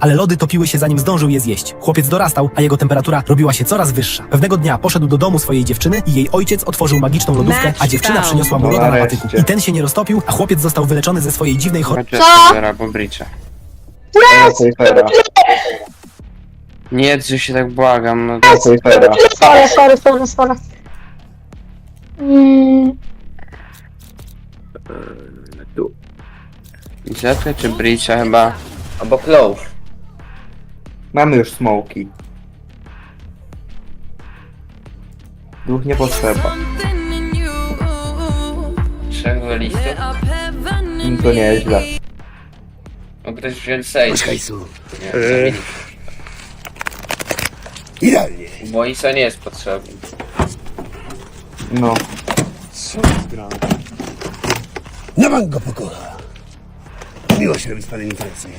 ale lody topiły się zanim zdążył je zjeść. Chłopiec dorastał, a jego temperatura robiła się coraz wyższa. Pewnego dnia poszedł do domu swojej dziewczyny i jej ojciec otworzył magiczną lodówkę, a dziewczyna przyniosła mu No loda na nareszcie. patyku. I ten się nie roztopił, a chłopiec został wyleczony ze swojej dziwnej choroby. Co? Zera, bo bricza. Sejfera. Nie, że się tak błagam, no Sejfera. Sorry, sorry, sorry, sorry. Mm, Zetka czy bricza chyba? Albo close. Mamy już smoki. Dwóch nie potrzeba. Trzech duelistów? Im to nieźle. Mógł ktoś wziąć save. Nie, Yy. Idealnie. Bo Isa nie jest potrzebny. No. Co? Na bank go pokocha. Miło się robi z panem interesuje.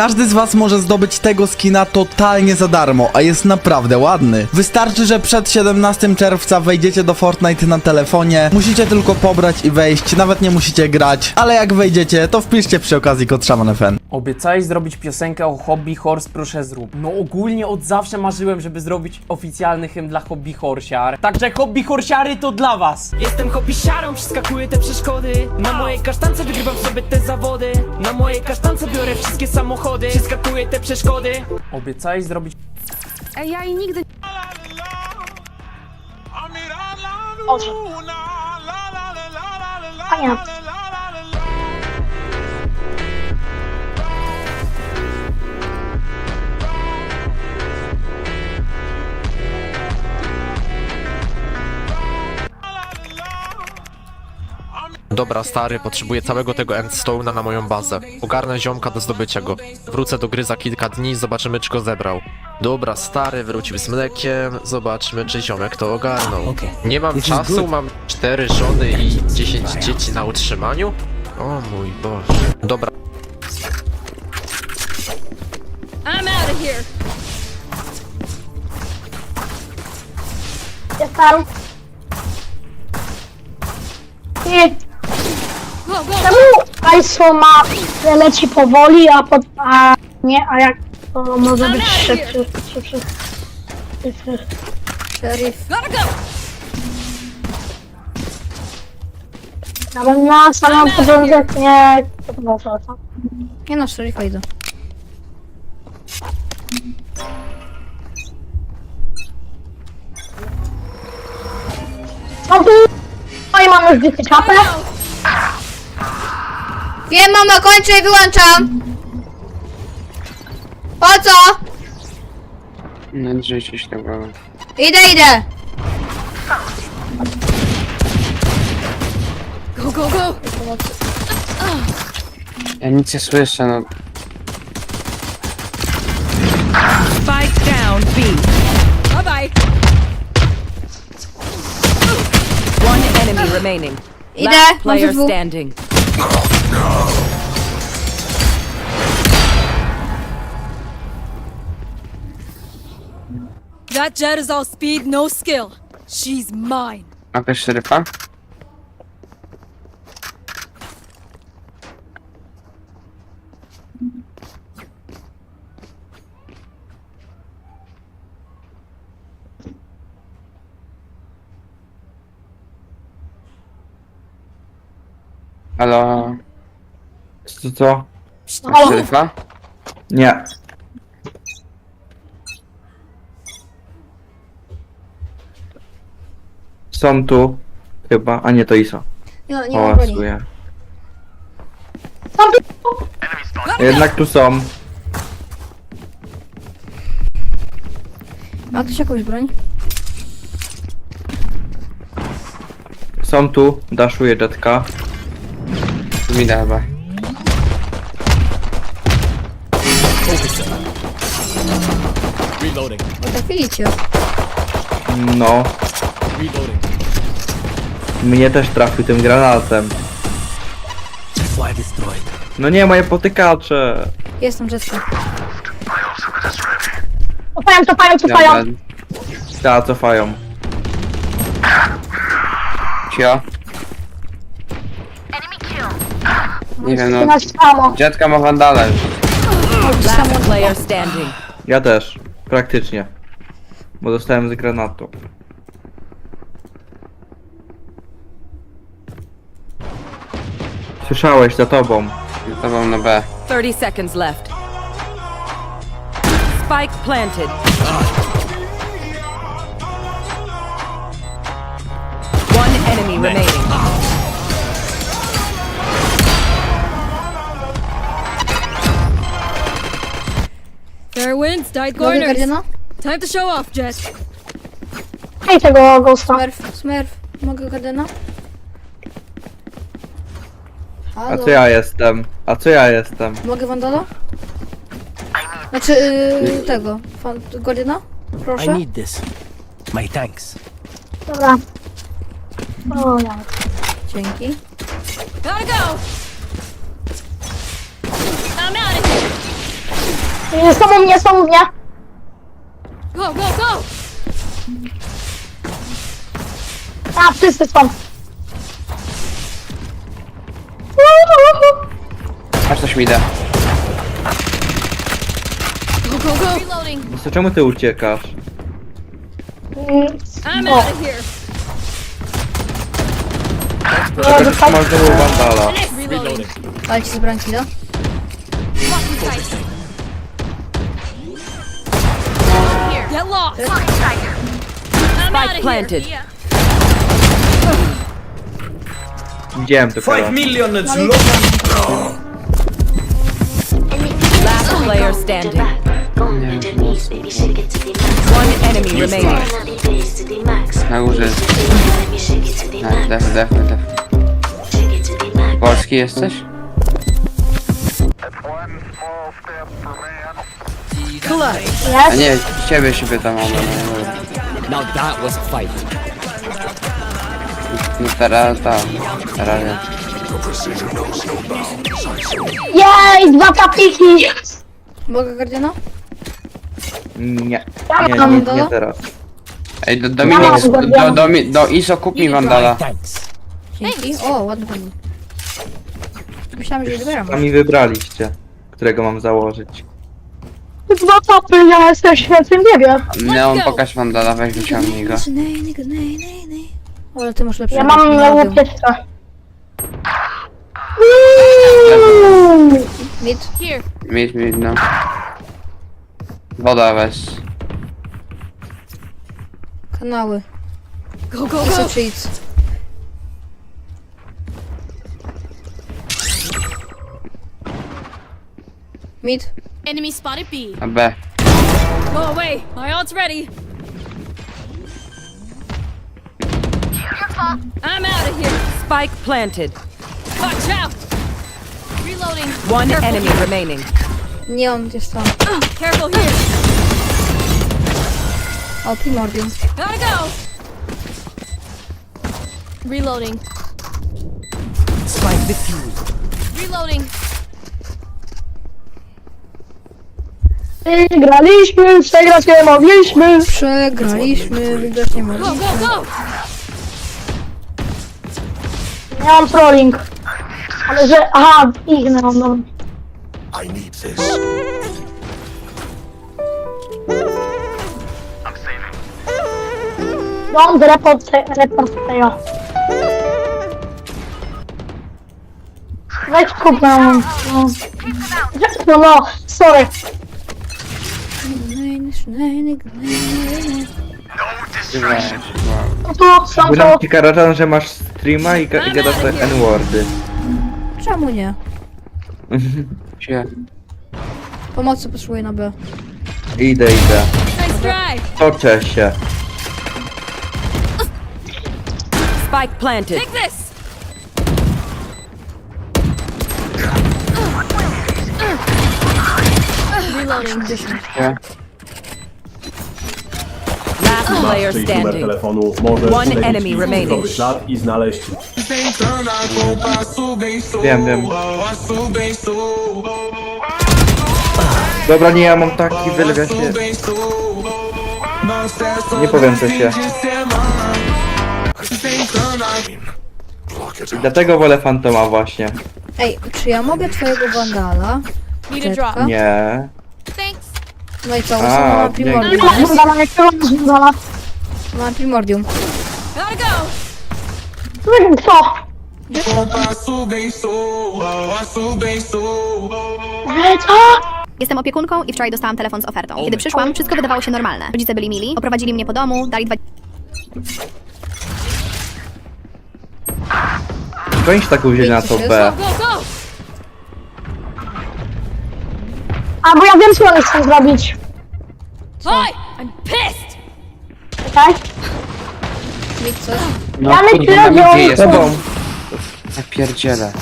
Każdy z was może zdobyć tego skina totalnie za darmo, a jest naprawdę ładny. Wystarczy, że przed 17 czerwca wejdziecie do Fortnite na telefonie, musicie tylko pobrać i wejść, nawet nie musicie grać, ale jak wejdziecie, to wpiszcie przy okazji kod SzamanFN. Obiecałeś zrobić piosenkę o Hobby Horse, proszę zrób. No ogólnie od zawsze marzyłem, żeby zrobić oficjalny hymn dla Hobby Horsiar. Także Hobby Horsiary to dla was! Jestem hobbysiarą, przeskakuję te przeszkody Na mojej kasztance wygrywam sobie te zawody Na mojej kasztance biorę wszystkie samochody Przeskakuję te przeszkody Obiecałeś zrobić Ej, ja i nigdy Boże. Ania. Dobra, stary, potrzebuję całego tego endstone'a na moją bazę. Ogarnę ziomka do zdobycia go. Wrócę do gry za kilka dni, zobaczymy czy go zebrał. Dobra, stary, wrócił z mlekiem, zobaczmy czy ziomek to ogarnął. Nie mam czasu, mam cztery żony i 10 dzieci na utrzymaniu? O mój Boże. Dobra, I'm out of here. Go. Czemu państwo ma leci powoli, a, pod, a nie, a jak to może być szybszy, szybszy, szybszy. Gotta go. Nawet na samym początku nie... To było, co? Nie no, szeryfa idę. Tu... I mam już dzikie czapę. Wiem, mama, kończę i wyłączam. Po co? No drzyj się tego. Idę, idę. Go, go, go. Ja nic nie słyszę, no. Spike down B Bye bye. One enemy remaining Idę, mam dwóch. standing That jet is all speed, no skill. She's mine. Ma ktoś szeryfa? Halo, Co co? masz szeryfa? Nie. Są tu. Chyba. A nie, to Isa. Nie, nie mam broni. Hałasuje. Jednak tu są. Ma ktoś jakąś broń? Są tu. Daszuje jetka. Chyba. Potrafili No. Mnie też trafił tym granatem. No nie, moje potykacze. Jestem dziecko. Cofają, cofają, cofają. Dobra. Ta, cofają. Cio. Nie wiem, no. Dziadka ma. Last player standing. Ja też. Praktycznie. Bo dostałem z granatu. Słyszałeś za tobą. Z tobą na B. 30 seconds left. Spike planted. One enemy remaining. Fair winds, died Mogę Guardiana? Time to show off, Jet. Hej tego Ghosta. Smurf, Smurf, mogę Gardena? A Halo, co ja jestem? A co ja jestem? mogę Wandala? Znaczy, yy, tego, fan, Guardiana? Proszę. this. My thanks. Dobra. O, ja. Dzięki. Gotta go. I'm out of here. Jest u mnie, są u mnie. Go, go, go. A, wszyscy są. Aż coś mi da. Go, go, go. Reloading. To czemu ty uciekasz? Mm, I'm O. out of here. No, Czego ty masz znowu wandala? Reloading. Dajcie z branki, do? Get lost. I'm out planted. here. Widziałem to teraz. Last player standing. One enemy remaining. Na górze jest. Nice, def, def, def. Polski jesteś? A Jest. nie, ciebie się pytam, ale no, Now that was a fight. no teraz tak, teraz wiem. Jej, dwa tapiki. Mogę Guardiana? Nie. Nie, Ja nie, mam nie, nie teraz. Ej, do, Dominik, do, do, do, do ISO kup mi wandala. Dzięki. O, ładny. Myślałem, że dobieram. Sami wybraliście, którego mam założyć. Dwa ja jestem świętym niebie. Neon, pokaż wandala, weź wyciągnij go. Ale ty masz lepsze. Ja mam nie mogę. łupieczkę. Mid. Here. Mieć, mieć, no. Woda weź. Kanały. Go, go, go. cheats. Mid. Enemy spotted B. Na B. Go away. My ult's ready. I'm out of here. Spike planted. Watch out. Reloading. One enemy remaining. Nie, on jest tam. Careful here. I'll O, Primordium. Gotta go. Reloading. Spike defused. Reloading. Wygraliśmy, przegrać nie mogliśmy. Przegraliśmy, wygrać nie Go, mogli. go, go. Ja mam trolling. Ale że, aha, ich no, no. I need this. Don't report, report tego. Weź kup na no. No, no, sorry. Wow. Tu są to. Byłem ci karaczan, że masz streama i, ga- gadasz te N-wordy. Czemu nie? Gdzie? Pomocy potrzebuję na B. Idę, idę. Nice. Toczę się. Spike planted. Take this. Reloading. Last player standing. telefonu może One enemy remaining. ślad i znaleźć Wiem, wiem. Dobra, nie, ja mam taki wylew, ja się... Nie powiem co się. I dlatego wolę Fantoma właśnie. Ej, czy ja mogę twojego Vandala? Jetka? Nie. No i co, A, A, mam. Primordium. Masz Gundala, jakiego masz Gundala? Mam Primordium. Co? Ale co? Jestem opiekunką i wczoraj dostałam telefon z ofertą. Kiedy przyszłam, wszystko wydawało się normalne. Rodzice byli mili, oprowadzili mnie po domu, dali dwa Kończ taką wzięli na to B. A, bo ja wiem, co oni chcą zrobić. Czekaj. Mieć coś? No Ja kurwa, myślę, na że midzie on- jest. Tobą. Ja pierdzielę.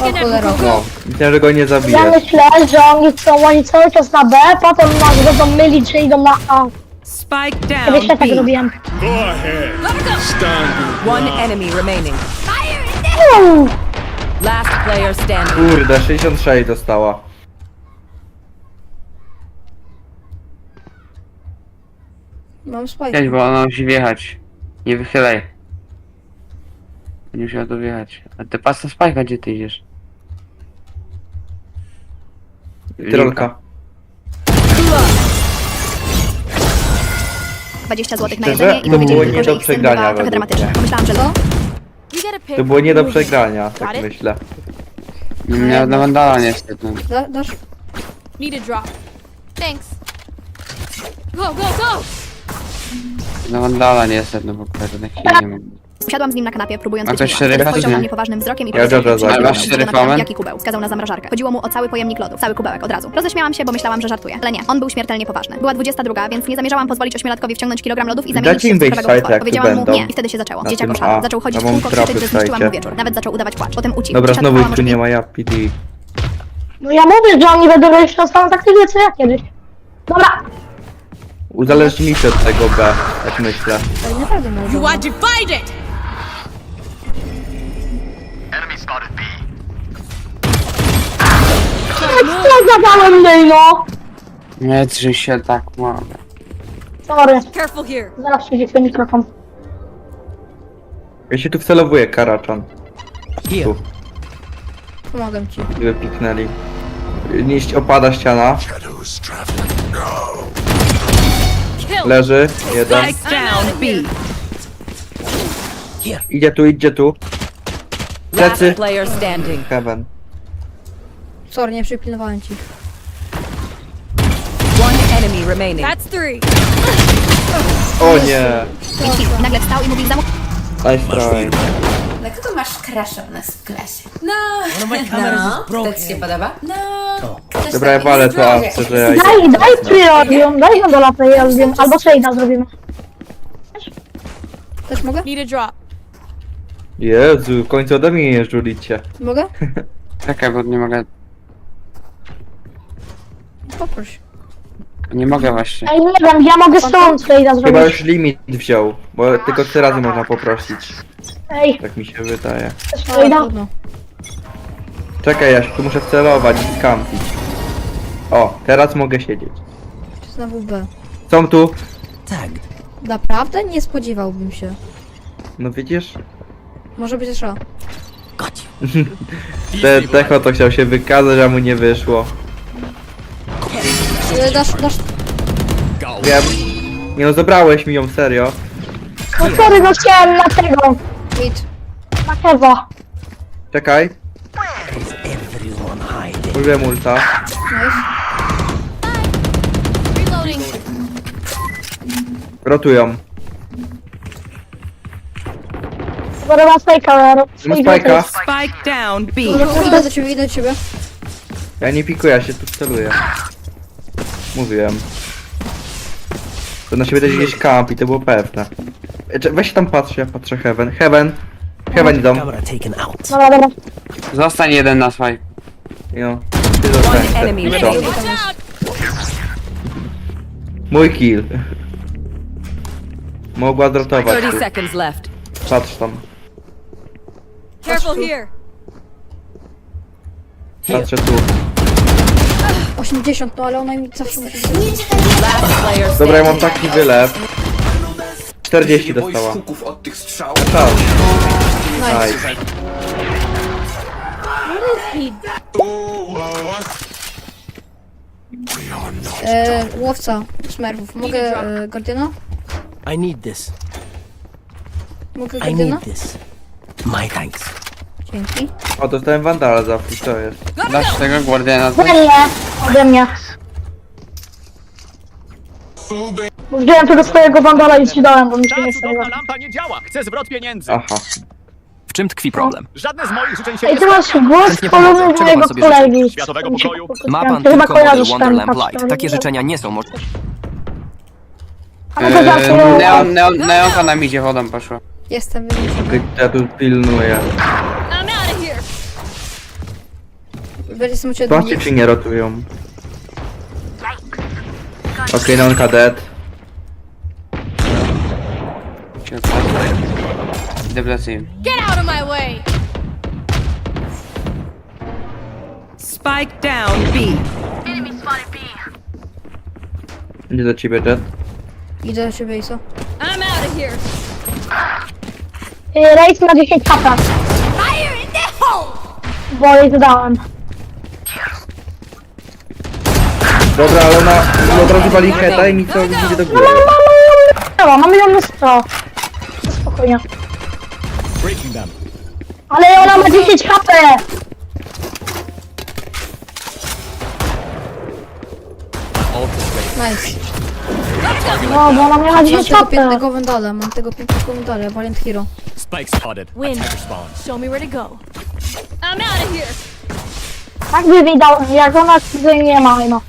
O cholera. No. Myślałem, że go nie Ja zabijesz. myślę, że oni chcą oni cały czas na B, potem nas będą mylić, że idą na A. Spike Kiedyś down ja tak B. robiłem. One enemy remaining. Uuu, Last player standing. Kurde, 66 dostała. Mam spike. Cześć, bo ona musi wjechać. Nie wychylaj. Nie musiała tu wjechać. A ty pas na spajka, gdzie ty idziesz? Tyrolka. 20 zł na Szczerze? jedzenie i To powiedzieli było tylko, nie że do ich syn przegrania bywa trochę według dramatyczny. mnie. Pomyślałam, że to... To było nie do przegrania, tak myślę. Nie, na Wandala niestety. Da, dasz? Na Wandala niestety, no bo kurde, na chwilę nie mam. Usiadłam z nim na kanapie, próbując A być ktoś miła. szeryfa, Wtedy spojrzał nie? na mnie poważnym wzrokiem i George'a że zabiłem. przepraszam, Masz jaki kubeł. Wskazał na zamrażarkę. Chodziło mu o cały pojemnik lodów, cały kubełek od razu. Roześmiałam się, bo myślałam, że żartuje. Ale nie, on był śmiertelnie poważny. Była 22, więc nie zamierzałam pozwolić ośmiolatkowi wciągnąć kilogram lodów i zamienić Dajcie się im w wyjść cukrowego z potwora. jak tu Powiedziałam mu będą. nie i wtedy się zaczęło. Na Dzieciak tym oszalał. A. Zaczął chodzić w mam kółko, krzyczeć, że zniszczyłam mu słuchajcie. wieczór. Nawet zaczął udawać płacz. Potem ucichł. Dobra, znowu ich tu nie ma, ja PD. no ja mówię, że oni będą grać na samą taktykę, co ja kiedyś. Dobra, Uzależnijcie od tego B, tak myślę. Ale naprawdę może. Co zadałem mniej, no. Nie, że się tak mogę. Sorry, Careful here. zaraz przyjdzie twój mikrofon. Ja się tu wcelowuję, Karaczan. Tu, Pomagam ci. gdyby piknęli. Nieść opada ściana. Leży, jeden. Spike down B. Idzie tu, idzie tu. Last Plecy. player standing. Heaven. Sorry, nie przypilnowałem ci. One enemy remaining. O nie! I nagle wstał i mówił, zamów Nice try. Dlaczego masz crasha u nas w klasie? No, no. To ci się podoba? No. Ktoś Dobra, ja taki walę to zdrowy. że ja idę. Daj, daj Triodium, daj Gundala Triodium, albo trade'a zrobimy. Też mogę? Jezu, w końcu ode mnie nie żulicie. Mogę? Czekaj, bo nie mogę. Poproś. Nie mogę właśnie. Ej, nie wiem, ja mogę stąd trade'a Chyba zrobić. już limit wziął, bo tylko trzy razy można poprosić. Ej, Tak mi się wydaje. Ale trade'a? trudno. Czekaj, ja się tu muszę wcelować i skampić. O, teraz mogę siedzieć. Znowu B. Są tu. Naprawdę? Nie spodziewałbym się. No widzisz? Może być też A. Te, Techo to chciał się wykazać, a mu nie wyszło. Ale dasz, dasz... Wiem. Nie no, zabrałeś mi ją, serio. No sorry, no chciałem na tego, Hit. na Kewa. Czekaj. Użyłem ulta. Nice. Rotują. Dobra, ma spajka, Ma spajka. Spike down B. Do ciebie, idę do ciebie. Ja nie pikuję, ja się tu celuję. Mówiłem. To na siebie gdzieś kamp i to było pewne. E, cze- Weź tam patrz, ja patrzę Heaven. Heaven. Heaven idą. Dobra, dobra. Zostań jeden na swaj. No. Ty zostań. Enemy remaining. Mój kill. Mogła drotować 30 tu. seconds left. Patrz tam. Careful here. Patrzę tu. 80, no ale ona mi zawsze musi... Last player Dobra, ja mam taki wylew. 40 dostała. od tych strzał. Tak. Nice. E, łowca smerfów. Mogę e, Guardiana? I need this. Mogę I Guardiana? need this. My thanks. Dzięki. O, dostałem Wandala za free, to jest. Dasz tego Guardiana Ode coś? mnie, ode mnie. Wziąłem tego swojego wandala i ci dałem, bo mi się nie chce. jego. lampa nie działa. Chcę zwrot pieniędzy. Aha. W czym tkwi problem? Żadne z moich życzeń się Ej, nie ty masz głos Chętnie podobny pomogę. do Czego mojego pan sobie kolegi. Światowego pokoju? Ma Ty pan chyba tylko model kojarzysz ten Light. Takie życzenia nie są możliwe. Ale to zawsze... Eee, neon, neon, neonka nam idzie, wodą poszła. Jestem wyniesiony. Okej, Ja tu pilnuję. Będzie jestem u ciebie Zobaczcie, drugi. czy nie rotują. Okej, nonka dead. Idę w plecy. Get out of my way! Spike down B. Idzie do ciebie, Jet. Idę do ciebie i co? I'm out of here. Y, Rejs ma 10 HP, Fire in the hole! bo jej dodałem. Dobra, ale ona ona od razu wali heta i mi co idzie do góry. Dobra, mamy ją na 100. Spokojnie. Ale ona ma 10 HP! Nice. No, bo ona miała Mam 10 tego HP. pięknego wandala, mam tego pięknego wandala, Valiant Hero. Win. Show me where to go. I'm out of here. Tak by widał, jak ona tutaj nie ma, no.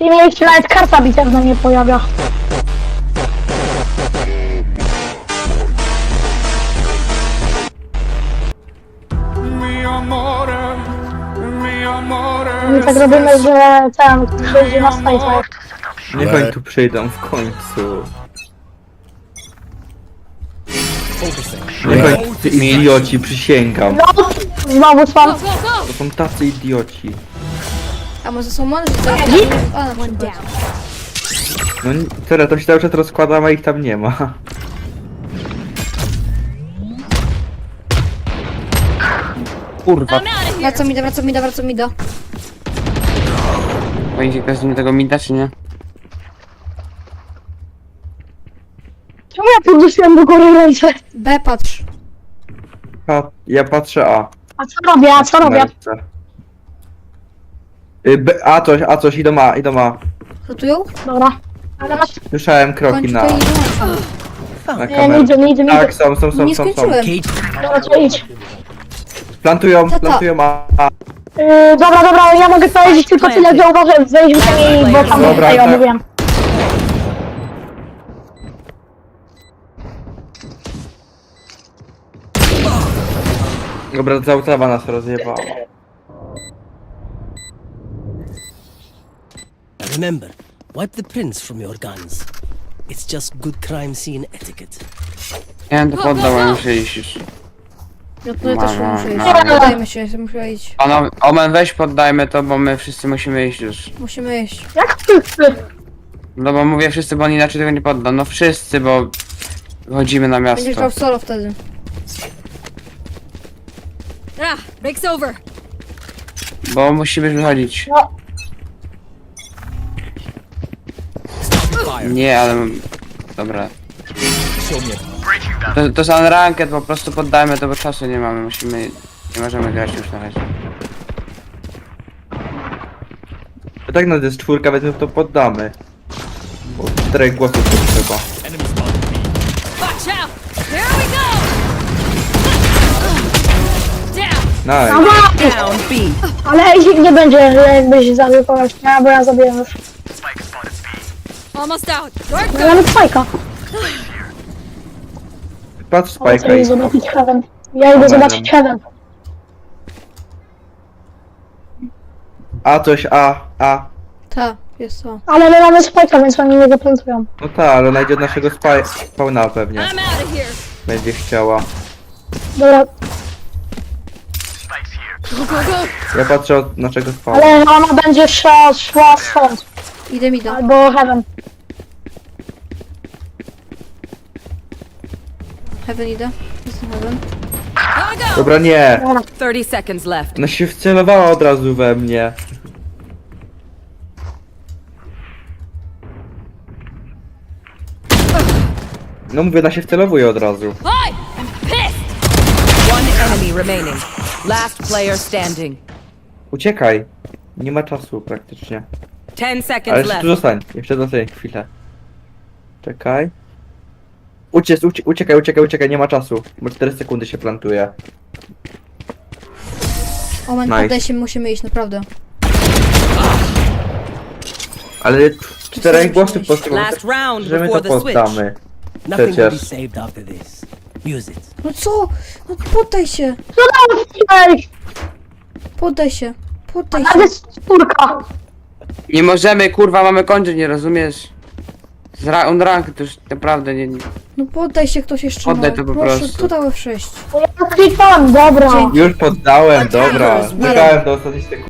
I mieliście nawet karta bitewna nie pojawia. My tak robimy, że ten. Niech oni tu przyjdą w końcu. Niech oni, ty idioci, przysięgam. No, znowu. Go, go! To są tacy idioci. A może są one? że to- na One przykład. down. No nie- tyle, to się cały czas rozkładam, a ich tam nie ma. Kurwa, I'm out of here. Wracam mi da, wracam mi da, wracam mi da. Będzie ktoś mi tego mida, czy nie? Czemu ja podnosiłem do góry ręce? B patrz. Pa, ja patrzę A. A co robię, a co robię? Y, B, a coś, a coś, idą A, idą A. Rotują? Dobra. Ale masz... Słyszałem kroki Kończ na, to i na Nie, nie kamerę. idzie, nie idzie, nie Tak, idzie. są, są, są, Nie są, są. skończyłem. Dobra, to idź. Plantują, Tata. plantują A. a. Yy, dobra, dobra, ja mogę powiedzieć tylko tyle, że uważaj, wejdźmy mi, bo tam Dobra, tutaj tak. omówiłem. Dobra, zautowa nas rozjebała. Remember, wipe the prints from your guns. It's just good crime scene etiquette. Ja bym to poddał, ale muszę iść. Ja tutaj też Ma, ma, muszę iść. ma. Poddajmy się, muszę iść. Ono, Omen, weź poddajmy to, bo my wszyscy musimy iść już. Musimy iść. Jak wszyscy? No bo mówię wszyscy, bo on inaczej tego nie podda. No wszyscy, bo chodzimy na Będziesz miasto. grał solo wtedy. Ah, break's over. Bo musimy wychodzić. No, Nie, ale... Dobra. To, to jest unranked, po prostu poddajmy to, bo czasu nie mamy. Musimy... Nie możemy grać już na razie. To tak nas jest czwórka, więc to poddamy. Bo czterech głosów to trzeba. Watch out. Here we go. Down. Nice. Aha, Down B. ale Ezik nie będzie, jakbyś zabił kogoś, nie? Bo ja zabiję już. Almost out. Dark No, Nawet fajka. Patrz Spike'a chcę i... zobaczyć Heaven. Ja idę zobaczyć Heaven. A coś, A, A. Ta, jest to. Ale my mamy spajka, więc oni nie zaplantują. No tak, ale najdzie od naszego spa- spawna pewnie. I'm out of here. Będzie chciała. Dobra, Go, go, go. Ja patrzę od naszego spawna. ale ona będzie szła, szła stąd. Idę mi da. Albo Heaven. Heaven idę. Jestem Heaven. Dobra, nie. 30 seconds left. Ona się wcelowała od razu we mnie. No mówię, ona się wcelowuje od razu. One enemy remaining. Last player standing. Uciekaj. Nie ma czasu praktycznie. 10 Ale seconds jeszcze left. tu zostań. Jeszcze zostań chwilę. Czekaj. Uciec, ucie, uciekaj, uciekaj, uciekaj, nie ma czasu. Bo 4 sekundy się plantuje. Omen, Nice. poddaj się, musimy iść, naprawdę. Ale czterech głosów po tym, Last round że my to before the switch. poddamy. Przecież. saved after this. Use it. No co? No poddaj się. Co tam wziąłeś? Poddaj się. Poddaj się. Ale czwórka. Nie możemy, kurwa, mamy kończyć, nie rozumiesz? Z ra on rank to już naprawdę nie... nie. No poddaj się ktoś jeszcze. Poddaj no. to po Proszę, prostu. kto dał F6? Ja kliknąłem, dobra. Już poddałem, dobra. Dzięki. Czekałem do ostatniej sekundy.